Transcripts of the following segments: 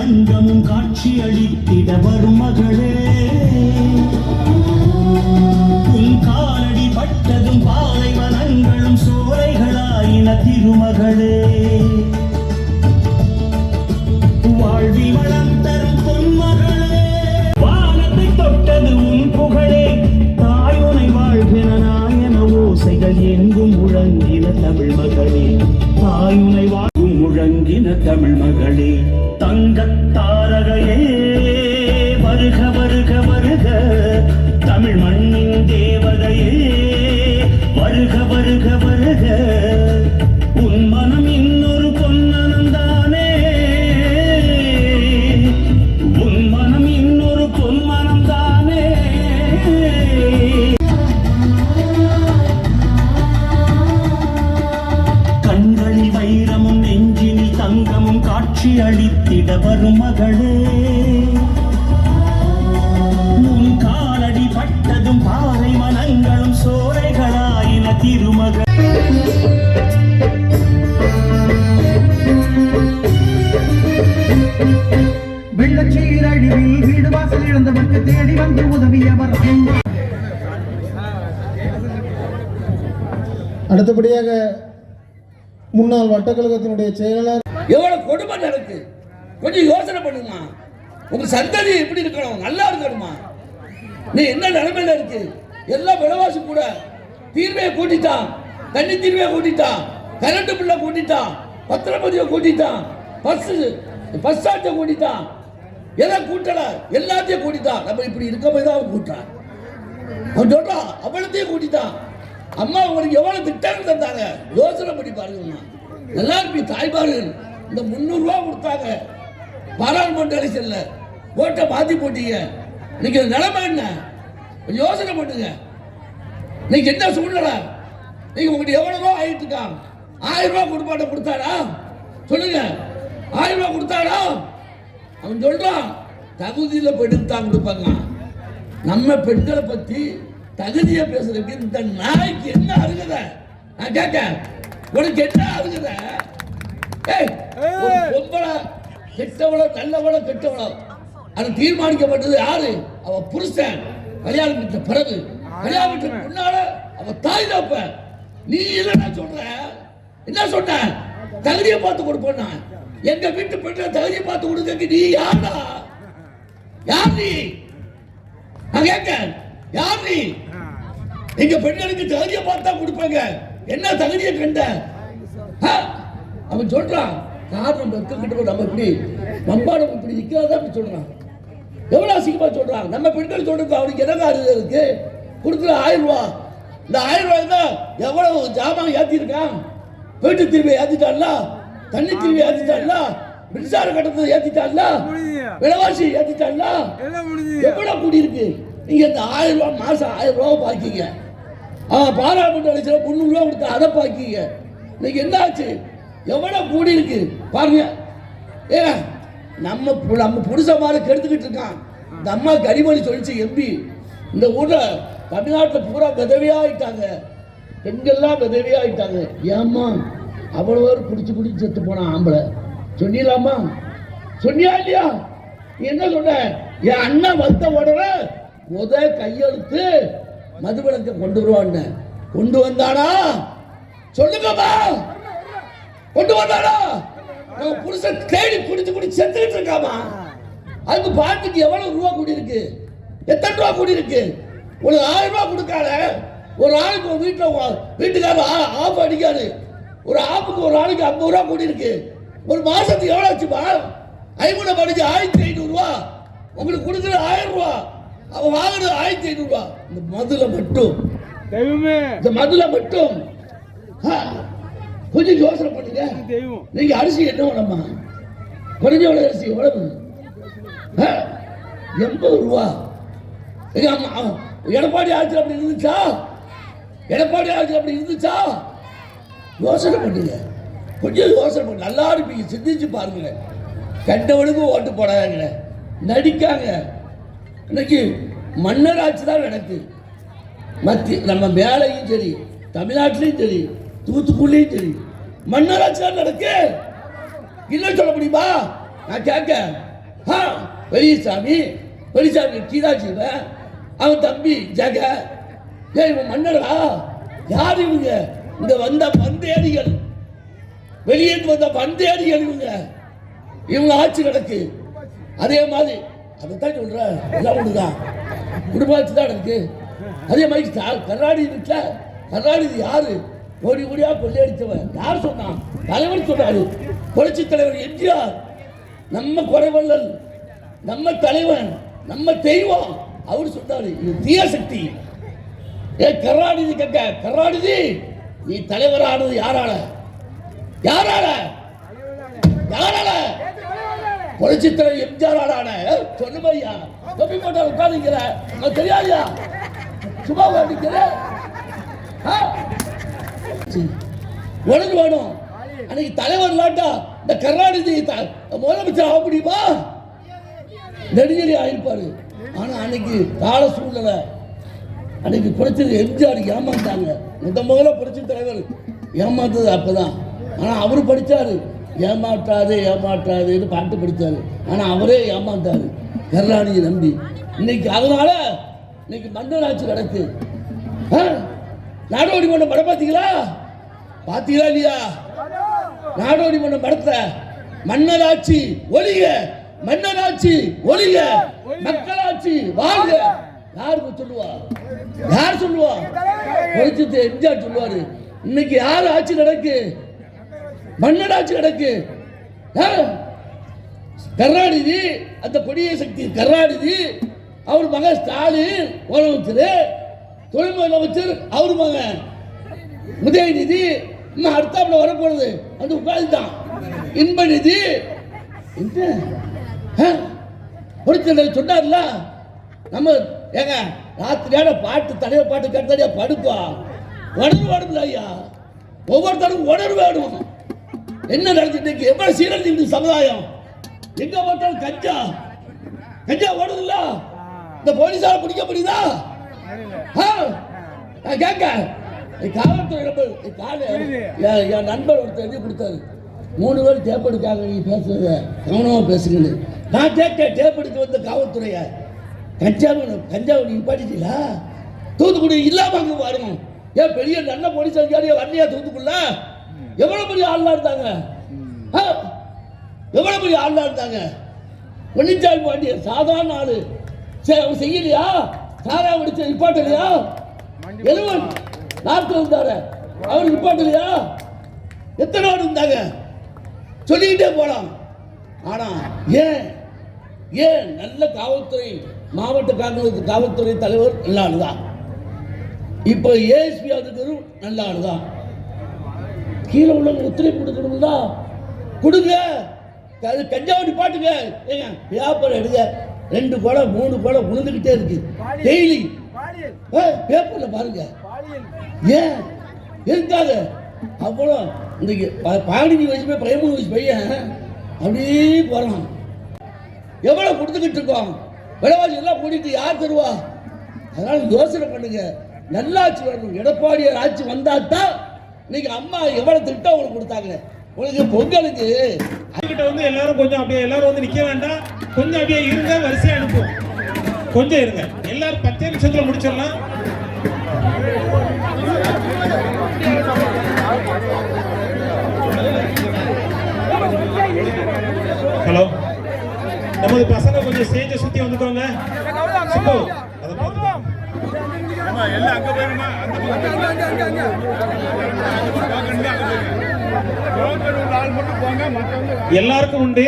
தங்கமும் காட்சி அளித்திட வரும் மகளே. உன் காலடி பட்டதும் பாலை வனங்களும் சோலைகளாயின திருமகளே. வருக வருக வருக. உன் மனம் இன்னொரு பொன்னனந்தானே. உன் மனம் இன்னொரு பொன்மனம் தானே கண்களில் வைரமும் நெஞ்சினில் தங்கமும் காட்சி அளித்திட வரும் மகளே. உன் காலடி பட்டதும் பாறை திருமகள். வெள்ளச்சீரழிவில் வீடு வாசல் இழந்தவர்க்கு தேடி வந்து உதவியவர் அடுத்தபடியாக முன்னாள் வட்டக்கழகத்தினுடைய செயலாளர் எவ்வளவு கொடுமை நடக்கு? கொஞ்சம் யோசனை பண்ணுமா? உங்க சந்ததி எப்படி இருக்கணும்? நல்லா இருக்கணுமா? நீ என்ன நிலைமையில இருக்கு? எல்லாம் விலைவாசி கூட தீர்வையை கூட்டிட்டான். தண்ணி தீர்வையை கூட்டிட்டான். கரண்ட் பில்லை கூட்டிட்டான். பத்திரப்பதிவை கூட்டிட்டான். பஸ் பஸ் சார்ஜை கூட்டிட்டான். எதை கூட்டல? எல்லாத்தையும் கூட்டிட்டான். நம்ம இப்படி இருக்க போய் தான் அவன் கூட்டான் அவன் சொல்றான் அவ்வளத்தையும் கூட்டிட்டான். அம்மா உங்களுக்கு எவ்வளோ திட்டங்கள் தந்தாங்க? யோசனை பண்ணி பாருங்கம்மா நல்லா இருப்பி தாய்மார்கள் இந்த முந்நூறுரூவா கொடுத்தாங்க. பாராளுமன்ற எலெக்ஷன்ல ஓட்டை மாற்றி போட்டீங்க. இன்னைக்கு இந்த நிலைமை என்ன? கொஞ்சம் யோசனை பண்ணுங்க. இன்னைக்கு என்ன சூழ்நிலை? நீங்க உங்களுக்கு எவ்வளவு ஆயிட்டு இருக்கான் ஆயிரம் ரூபாய் கொடுப்பாட்ட கொடுத்தாரா? சொல்லுங்க. ஆயிரம் ரூபாய் கொடுத்தாரா? அவன் சொல்றான் தகுதியில் பெண்ணுக்கு தான் கொடுப்பாங்க. நம்ம பெண்களை பத்தி தகுதியா பேசுறதுக்கு இந்த நாய்க்கு என்ன அருகத? நான் கேட்க உனக்கு என்ன அருகத? பொம்பளை கெட்டவளோ நல்லவளோ கெட்டவளோ. அது தீர்மானிக்கப்பட்டது யாரு? அவ புருஷன். கல்யாணம் பிறகு. கல்யாணம் பண்ண முன்னால அவ தாய் தப்ப. நீ என்ன சொல்ற. என்ன சொன்ன தகுதியை பார்த்து கொடுப்போம்னா எங்க வீட்டு பெண்ணை தகுதியை பார்த்து கொடுக்க நீ யாரா? யார் நீ? நான் கேட்க யார் நீ? எங்க பெண்களுக்கு தகுதியை பார்த்தா கொடுப்பாங்க. என்ன தகுதியை கண்ட? அவன் சொல்றான். காரணம் வெக்கிட்ட நம்ம இப்படி மம்பாடம் இப்படி அப்படி சொல்றான். எவ்வளவு அசிங்கமா சொல்றான். நம்ம பெண்கள் சொல்றது அவனுக்கு என்ன காரியம் இருக்கு? கொடுக்குற ஆயிரம் ரூபா இந்த ஆயிரம் ரூபாய் தான் எவ்வளவு ஜாமான் ஏத்திருக்கான் வீட்டு திரும்பி ஏத்திட்டான்ல? தண்ணி திரும்பி ஏத்திட்டான்ல? மின்சார கட்டணத்தை ஏத்திட்டான்ல? விலைவாசி ஏத்திட்டான்ல? எவ்வளவு கூடி இருக்கு நீங்க இந்த ஆயிரம் ரூபாய் மாசம் ஆயிரம் ரூபாய் பாக்கிங்க. ஆ பாராளுமன்ற எலெக்ஷன் முந்நூறு ரூபா கொடுத்து அதை பாக்கிங்க. இன்னைக்கு என்ன ஆச்சு எவ்வளவு கூடி இருக்கு பாருங்க. ஏ நம்ம நம்ம புருஷ மாதிரி கெடுத்துக்கிட்டு இருக்கான். இந்த அம்மா கரிமொழி சொல்லிச்சு எம்பி. இந்த ஊர்ல தமிழ்நாட்டில் பூரா விதவியா ஆயிட்டாங்க பெண்கள்லாம் விதவியா ஆயிட்டாங்க ஏம்மா? அவ்வளோ பேர் குடிச்சு குடிச்சு செத்து போனான் ஆம்பளை. சொன்னீங்களாம்மா? சொன்னியா இல்லையா? நீ என்ன சொன்ன? என் அண்ணன் வந்த உடனே முத கையெழுத்து மதுவிலக்கை கொண்டு வருவான்னு. கொண்டு வந்தானா? சொல்லுங்கம்மா. கொண்டு வந்தானா? நம்ம புருஷன் தேடி குடிச்சு குடிச்சு செத்துக்கிட்டு இருக்காமா அதுக்கு பாட்டுக்கு எவ்வளவு ரூபா கூடி இருக்கு எத்தனை ரூபா கூடி இருக்கு ஒரு ஆயிரம் ரூபா கொடுக்காத. ஒரு ஆளுக்கு வீட்டில் வீட்டுக்காரர் ஆ- ஆப் அடிக்காது. ஒரு ஆப்புக்கு ஒரு ஆளுக்கு ஐம்பது ரூபா கூடி இருக்கு ஒரு மாசத்துக்கு எவ்வளவு ஆச்சுப்பா ஐம்பது படிச்சு ஆயிரத்தி ஐநூறு ரூபா. உங்களுக்கு கொடுக்குறது ஆயிரம் ரூபா. அவன் வாங்குறது ஆயிரத்தி ஐநூறு ரூபா. இந்த மதுல மட்டும். இந்த மதுல மட்டும். கொஞ்சம் யோசனை பண்ணுங்க நீங்க அரிசி என்ன வேணுமா குறைஞ்ச விலை அரிசி எவ்வளவு ஆ, எண்பது ரூபா. எடப்பாடி ஆட்சி அப்படி இருந்துச்சா? எடப்பாடி ஆட்சி அப்படி இருந்துச்சா? யோசனை பண்ணுங்க. கொஞ்சம் யோசனை பண்ணு. நல்லா இருப்பீங்க சிந்திச்சு பாருங்க கண்டவனுக்கும் ஓட்டு போடாதாங்க. நடிக்காங்க. இன்னைக்கு மன்னர் ஆட்சி தான் நடக்கு மத்திய நம்ம மேலையும் சரி தமிழ்நாட்டிலையும் சரி தூத்துக்குடிலையும் சரி மன்னர் ஆட்சி தான் நடக்கு. இல்லை சொல்ல முடியுமா? நான் கேட்க ஆ, பெரியசாமி பெரியசாமி கீதாஜீவ அவன் தம்பி ஜக. ஏய் இவன் மன்னரா யார் இவங்க? இங்க வந்த பந்தேடிகள் வெளியே வந்த பந்தேடிகள் இவங்க. இவங்க ஆட்சி நடக்கு. அதே மாதிரி அதைத்தான் சொல்றேன் எல்லாம் ஒண்ணுதான். குடும்பாட்சி தான் இருக்கு அதே மாதிரி ஸ்டா- கருணாநிதி இருக்குல்ல யாரு? ஓடி ஓடியா கொள்ளையடித்தவன் யார் சொன்னான்? தலைவர் சொன்னாரு. புரட்சி தலைவர் எம்ஜிஆர். நம்ம குறைவல்லல் நம்ம தலைவன். நம்ம தெய்வம். அவர் சொல்றாரு இது தீயசக்தி ஏ கருணாநிதி கேட்க கருணாநிதி நீ தலைவரானது யாரால? யாரால? யாரால? புரட்சித்தலை எம்ஜிஆர் ஆடான சொல்லுமையா தொப்பி போட்டா உட்காந்துக்கிற உனக்கு தெரியாதியா சும்மா உட்காந்துக்கிற உனக்கு வேணும். அன்னைக்கு தலைவர் இல்லாட்டா இந்த கருணாநிதி த- முதலமைச்சர் ஆக முடியுமா? நெடுஞ்செலி ஆயிருப்பாரு. ஆனால் அன்னைக்கு கால சூழ்நிலை. அன்னைக்கு குறைச்சது எம்ஜிஆர் ஏமாந்தாங்க. முத முதல்ல புரட்சி தலைவர் ஏமாந்தது அப்பதான். ஆனால் அவர் படிச்சாரு. ஏமாற்றாது ஏமாற்றாதுன்னு பாட்டு படித்தார் ஆனால் அவரே ஏமாந்தார். கருணாநிதி நம்பி. இன்னைக்கு அதனால இன்னைக்கு மன்னர் ஆட்சி நடக்கு. ஆ? நாடோடி மன்ன படம் பார்த்தீங்களா? பார்த்தீங்களா இல்லையா? நாடோடி மன்ன படத்தை மன்னராட்சி மன்னர் மன்னராட்சி ஒளிய மக்களாட்சி வாழ்க யாருக்கு சொல்லுவா? யார் சொல்லுவா? பொறிச்சிட்டு எம்ஜிஆர் சொல்லுவாரு. இன்னைக்கு யார் ஆட்சி நடக்கு? மன்னர் ஆட்சி நடக்கு. ஆ? கருணாநிதி அந்த கொடிய சக்தி கருணாநிதி அவர் மகன் ஸ்டாலின் முதலமைச்சர் தொழில்முறை அமைச்சர் அவர் மகன். உதயநிதி இன்னும் அடுத்தாப்புல வரப்போறது அந்த தான் இன்ப நிதி பொறிச்சல் சொன்னார்ல. நம்ம ஏங்க ராத்திரியான பாட்டு தலைய பாட்டு கேட்டடியா படுப்பா? உணர்வு வேணும்ல ஐயா. ஒவ்வொருத்தருக்கும் உணர்வு வேணும். என்ன நடந்துட்டு எவ்வளவு சீரழிஞ்சு சமுதாயம்? எங்க பார்த்தாலும் கஞ்சா. கஞ்சா ஓடுதுல்ல? இந்த போலீஸால பிடிக்க முடியுதா? கேட்க என் காவல்துறை என் என் நண்பர் ஒருத்தர் எழுதி கொடுத்தாரு. மூணு பேர் டேப் எடுக்காங்க நீ பேசுறத கவனமா பேசுங்கன்னு. நான் கேட்க டேப் எடுக்க வந்த காவல்துறைய கஞ்சாவை கஞ்சாவை நீ பாட்டிட்டீங்களா தூத்துக்குடி இல்லாம அங்க வரும் ஏன் பெரிய நல்ல போலீஸ் அதிகாரியா வரலையா தூத்துக்குள்ள எவ்வளவு பெரிய ஆள்லாம் இருந்தாங்க? ஆ? எவ்வளவு பெரிய ஆள்லாம் இருந்தாங்க? பொன்னிச்சாமி பாண்டியன் சாதாரண ஆளு. சரி அவர் செய்யலையா? சாரா முடிச்ச நிப்பாட்டலையா எழுவன் நாட்டில் இருந்தாரு அவர் நிப்பாட்டலையா எத்தனை ஆடு இருந்தாங்க? சொல்லிக்கிட்டே போலாம். ஆனா ஏன்? ஏன் நல்ல காவல்துறை மாவட்ட காவல் காவல்துறை தலைவர் நல்ல ஆளுதான் இப்போ ஏஎஸ்பி அதுக்கு நல்ல ஆளுதான் கீழே உள்ளவங்க ஒத்துழைப்பு கொடுக்கணும்ல கொடுங்க. அது கஞ்சாவடி பாட்டுங்க. ஏங்க பேப்பர் எடுங்க. ரெண்டு குடம் மூணு குடம் விழுந்துக்கிட்டே இருக்கு. டெய்லி பேப்பர்ல பாருங்க. ஏன்? எதுக்காக? அவ்வளோ இன்னைக்கு பாடினி வயசு பையன் பதிமூணு வயசு பையன். அப்படியே போகிறான் எவ்வளோ கொடுத்துக்கிட்டு இருக்கோம்? விலைவாசி எல்லாம் கூட்டிட்டு யார் தருவா? அதனால யோசனை பண்ணுங்க. நல்லாட்சி வரணும். எடப்பாடியார் ஆட்சி வந்தால் தான் இன்னைக்கு அம்மா எவ்வளவு திட்டம் உங்களுக்கு கொடுத்தாங்க. உங்களுக்கு பொங்கலுக்கு அதுக்கிட்ட வந்து எல்லாரும் கொஞ்சம் அப்படியே எல்லாரும் வந்து நிக்க வேண்டாம். கொஞ்சம் அப்படியே இருங்க வரிசையா அனுப்புவோம். கொஞ்சம் இருங்க. எல்லாரும் பத்தே நிமிஷத்துல முடிச்சிடலாம். கொஞ்சம் ஸ்டேஜை சுத்தி வந்துக்கோங்க சுப்பு, அதை. எல்லாருக்கும் உண்டு.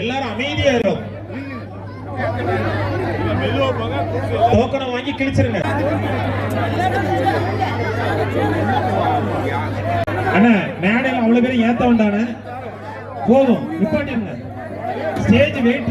எல்லாரும் அமைதியா இருக்கும் டோக்கனை வாங்கி கிழிச்சிருங்க. அண்ணா மேடையில் அவ்வளவு பேரும் ஏத்த வேண்டானே போதும் நிப்பாட்டிருங்க. Stage wait